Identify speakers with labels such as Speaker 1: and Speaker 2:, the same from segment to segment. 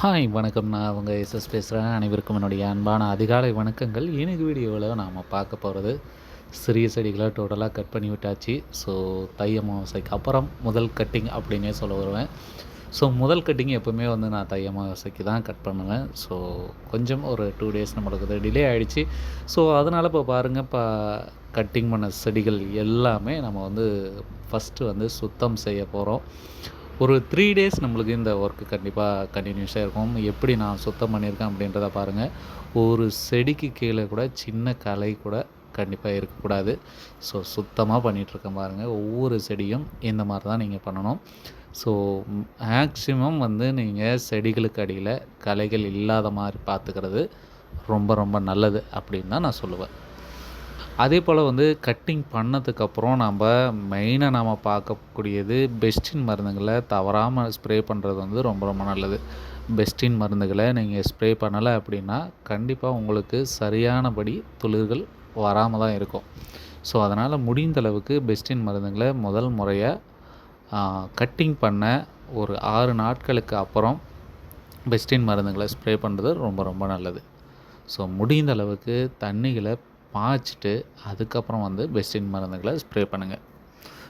Speaker 1: Hi வணக்கம். நான் அவங்க எஸ்எஸ் பேசுகிறேன் அனைவருக்கும் என்னுடைய அன்பான அதிகாலை வணக்கங்கள். எனக்கு வீடியோவில் நாம் பார்க்க போகிறது சிறிய செடிகளை டோட்டலாக கட் பண்ணி விட்டாச்சு. ஸோ தை அமாவாசைக்கு அப்புறம் முதல் கட்டிங் அப்படின்னே சொல்ல வருவேன். ஸோ முதல் கட்டிங் எப்போவுமே வந்து நான் தை அமாவாசைக்கு தான் கட் பண்ணுவேன். ஸோ கொஞ்சம் ஒரு டூ டேஸ் நம்மளுக்கு டிலே ஆகிடுச்சு ஸோ அதனால் இப்போ பாருங்கள் இப்போ கட்டிங் பண்ண செடிகள் எல்லாமே நம்ம வந்து ஃபஸ்ட்டு வந்து சுத்தம் செய்ய போகிறோம் ஒரு த்ரீ டேஸ் நம்மளுக்கு இந்த ஒர்க்கு கண்டிப்பாக கண்டினியூஸாக இருக்கும். எப்படி நான் சுத்தம் பண்ணியிருக்கேன் அப்படின்றத பாருங்கள் ஒரு செடிக்கு கீழே கூட சின்ன கலை கூட கண்டிப்பாக இருக்கக்கூடாது. ஸோ சுத்தமாக பண்ணிகிட்ருக்கேன் பாருங்கள் ஒவ்வொரு செடியும் இந்த மாதிரி தான் நீங்கள் பண்ணணும். ஸோ மேக்ஸிமம் வந்து நீங்கள் செடிகளுக்கு அடியில் கலைகள் இல்லாத மாதிரி பார்த்துக்கிறது ரொம்ப ரொம்ப நல்லது அப்படின்னு தான் நான் சொல்லுவேன். அதே போல் வந்து கட்டிங் பண்ணதுக்கப்புறம் நம்ம மெயினாக நாம் பார்க்கக்கூடியது பெஸ்டின் மருந்துகளை தவறாமல் ஸ்ப்ரே பண்ணுறது வந்து ரொம்ப ரொம்ப நல்லது. பெஸ்டின் மருந்துகளை நீங்கள் ஸ்ப்ரே பண்ணலை அப்படின்னா கண்டிப்பாக உங்களுக்கு சரியானபடி துளிர்கள் வராமல் தான் இருக்கும். ஸோ அதனால் முடிந்த அளவுக்கு பெஸ்டின் மருந்துகளை முதல் முறையாக கட்டிங் பண்ண ஒரு ஆறு நாட்களுக்கு அப்புறம் பெஸ்டின் மருந்துகளை ஸ்ப்ரே பண்ணுறது ரொம்ப ரொம்ப நல்லது. ஸோ முடிந்த அளவுக்கு தண்ணிகளை பாய்ச்சிட்டு அதுக்கப்புறம் வந்து பெஸ்டின் மருந்துகளை ஸ்ப்ரே பண்ணுங்கள்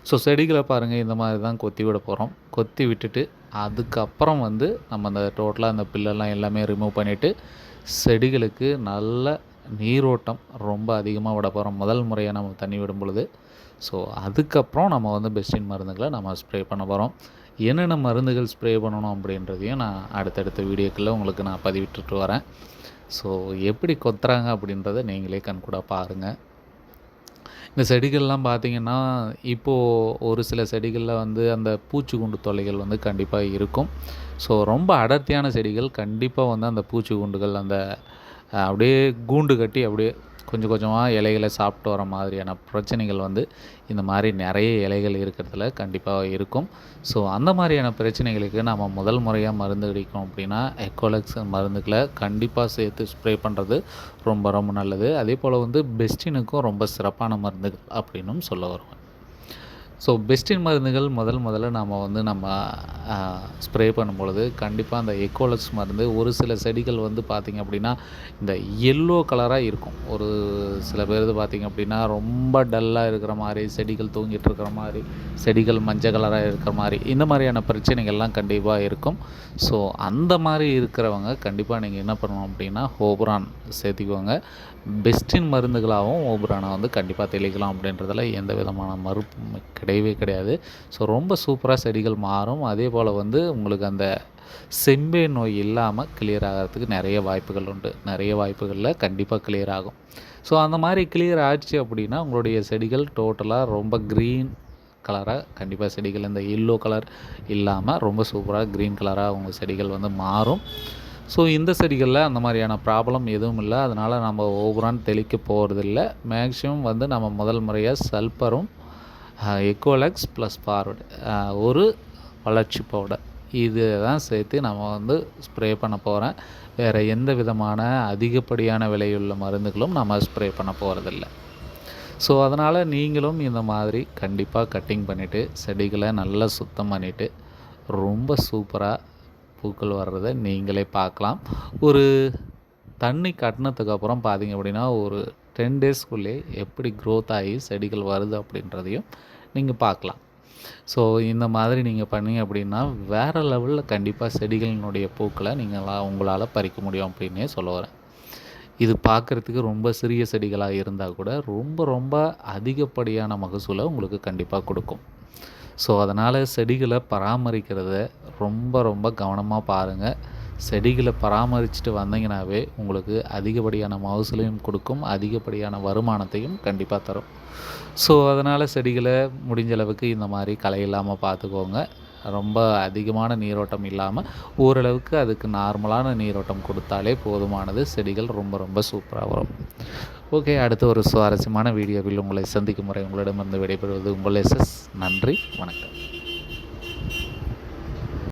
Speaker 1: ஸோ செடிகளை பாருங்கள் இந்த மாதிரி தான் கொத்தி விட போகிறோம் கொத்தி விட்டுட்டு அதுக்கப்புறம் வந்து நம்ம அந்த டோட்டலாக அந்த பில்லெல்லாம் எல்லாமே ரிமூவ் பண்ணிவிட்டு செடிகளுக்கு நல்ல நீரோட்டம் ரொம்ப அதிகமாக விட போகிறோம் முதல் முறையாக நம்ம தண்ணி விடும் பொழுது. ஸோ அதுக்கப்புறம் நம்ம வந்து பெஸ்டின் மருந்துகளை நம்ம ஸ்ப்ரே பண்ண போகிறோம் என்னென்ன மருந்துகள் ஸ்ப்ரே பண்ணணும் அப்படின்றதையும் நான் அடுத்தடுத்த வீடியோக்களில் உங்களுக்கு நான் பதிவிட்டுட்டு வரேன். ஸோ எப்படி கொத்துறாங்க அப்படின்றத நீங்களே கண்கூட பாருங்கள் இந்த செடிகள்லாம் பார்த்திங்கன்னா இப்போது ஒரு சில செடிகளில் வந்து அந்த பூச்சிக்குண்டு தொல்லைகள் வந்து கண்டிப்பாக இருக்கும். ஸோ ரொம்ப அடர்த்தியான செடிகள் கண்டிப்பாக வந்து அந்த பூச்சிக்குண்டுகள் அந்த அப்படியே கூண்டு கட்டி அப்படியே கொஞ்சம் கொஞ்சமாக இலைகளை சாப்பிட்டு வர மாதிரியான பிரச்சனைகள் வந்து இந்த மாதிரி நிறைய இலைகள் இருக்கிறதுல கண்டிப்பாக இருக்கும். ஸோ அந்த மாதிரியான பிரச்சனைகளுக்கு நம்ம முதல் முறையாக மருந்து அடிக்கும் அப்படின்னா எக்கோலக்ஸ் மருந்துகளை கண்டிப்பாக சேர்த்து ஸ்ப்ரே பண்ணுறது ரொம்ப ரொம்ப நல்லது. அதே போல் வந்து பெஸ்டினுக்கும் ரொம்ப சிறப்பான மருந்துகள் அப்படின்னும் சொல்ல வருவேன். ஸோ பெஸ்டின் மருந்துகள் முதல் முதல்ல நம்ம வந்து நம்ம ஸ்ப்ரே பண்ணும்பொழுது கண்டிப்பாக அந்த எக்கோலக்ஸ் மருந்து ஒரு சில செடிகள் வந்து பார்த்திங்க அப்படின்னா இந்த எல்லோ கலராக இருக்கும். ஒரு சில பேர் பார்த்திங்க அப்படின்னா ரொம்ப டல்லாக இருக்கிற மாதிரி செடிகள் தூங்கிட்டு இருக்கிற மாதிரி செடிகள் மஞ்சள் கலராக இருக்கிற மாதிரி இந்த மாதிரியான பிரச்சனைகள்லாம் கண்டிப்பாக இருக்கும். ஸோ அந்த மாதிரி இருக்கிறவங்க கண்டிப்பாக நீங்கள் என்ன பண்ணணும் அப்படின்னா ஹோப்ரான் சேர்த்திக்குவாங்க பெஸ்டின் மருந்துகளாகவும் ஓப்ரானை வந்து கண்டிப்பாக தெளிக்கலாம் அப்படின்றதில் எந்த விதமான மறுப்பும் கிடையவே கிடையாது. ஸோ ரொம்ப சூப்பராக செடிகள் மாறும். அதே போல் வந்து உங்களுக்கு அந்த செம்பே நோய் இல்லாமல் கிளியர் ஆகிறதுக்கு நிறைய வாய்ப்புகள் உண்டு. நிறைய வாய்ப்புகளில் கண்டிப்பாக கிளியர் ஆகும். ஸோ அந்த மாதிரி கிளியர் ஆச்சு அப்படின்னா உங்களுடைய செடிகள் டோட்டலாக ரொம்ப க்ரீன் கலராக கண்டிப்பாக செடிகள் இந்த எல்லோ கலர் இல்லாமல் ரொம்ப சூப்பராக க்ரீன் கலராக உங்கள் செடிகள் வந்து மாறும். ஸோ இந்த செடிகளில் அந்த மாதிரியான ப்ராப்ளம் எதுவும் இல்லை. அதனால் நம்ம ஓவரான் தெளிக்க போகிறதில்ல மேக்ஸிமம் வந்து நம்ம முதல் முறையாக சல்பரும் எக்கோலக்ஸ் ப்ளஸ் ஃபார்வர்டு ஒரு வளர்ச்சி பவுடர் இது தான் சேர்த்து நம்ம வந்து ஸ்ப்ரே பண்ண போகிறேன் வேறு எந்த விதமான அதிகப்படியான விலையுள்ள மருந்துகளும் நம்ம ஸ்ப்ரே பண்ண போகிறதில்ல ஸோ அதனால் நீங்களும் இந்த மாதிரி கண்டிப்பாக கட்டிங் பண்ணிவிட்டு செடிகளை நல்லா சுத்தம் பண்ணிவிட்டு ரொம்ப சூப்பராக பூக்கள் வர்றதை நீங்களே பார்க்கலாம். ஒரு தண்ணி கட்டினதுக்கப்புறம் பார்த்திங்க அப்படின்னா ஒரு டென் டேஸ்க்குள்ளே எப்படி க்ரோத் ஆகி செடிகள் வருது அப்படின்றதையும் நீங்கள் பார்க்கலாம். ஸோ இந்த மாதிரி நீங்கள் பண்ணீங்க அப்படின்னா வேறு லெவலில் கண்டிப்பாக செடிகளினுடைய பூக்களை நீங்கள் உங்களால் பறிக்க முடியும் அப்படின்னே சொல்ல வரேன். இது பார்க்குறதுக்கு ரொம்ப சிறிய செடிகளாக இருந்தால் கூட ரொம்ப ரொம்ப அதிகப்படியான மகசூலை உங்களுக்கு கண்டிப்பாக கொடுக்கும். ஸோ அதனால் செடிகளை பராமரிக்கிறத ரொம்ப ரொம்ப கவனமாக பாருங்கள் செடிகளை பராமரிச்சுட்டு வந்தீங்கனாவே உங்களுக்கு அதிகப்படியான மகசூலையும் கொடுக்கும் அதிகப்படியான வருமானத்தையும் கண்டிப்பாக தரும். ஸோ அதனால் செடிகளை முடிஞ்ச அளவுக்கு இந்த மாதிரி களை இல்லாமல் பார்த்துக்கோங்க ரொம்ப அதிகமான நீரோட்டம் இல்லாமல் ஓரளவுக்கு அதுக்கு நார்மலான நீரோட்டம் கொடுத்தாலே போதுமானது. செடிகள் ரொம்ப ரொம்ப சூப்பராக வரும். ஓகே அடுத்து ஒரு சுவாரஸ்யமான வீடியோவில் உங்களை சந்திக்கும் முறை உங்களிடமிருந்து விடைபெறுவது உங்கள் எஸ்எஸ் நன்றி வணக்கம்.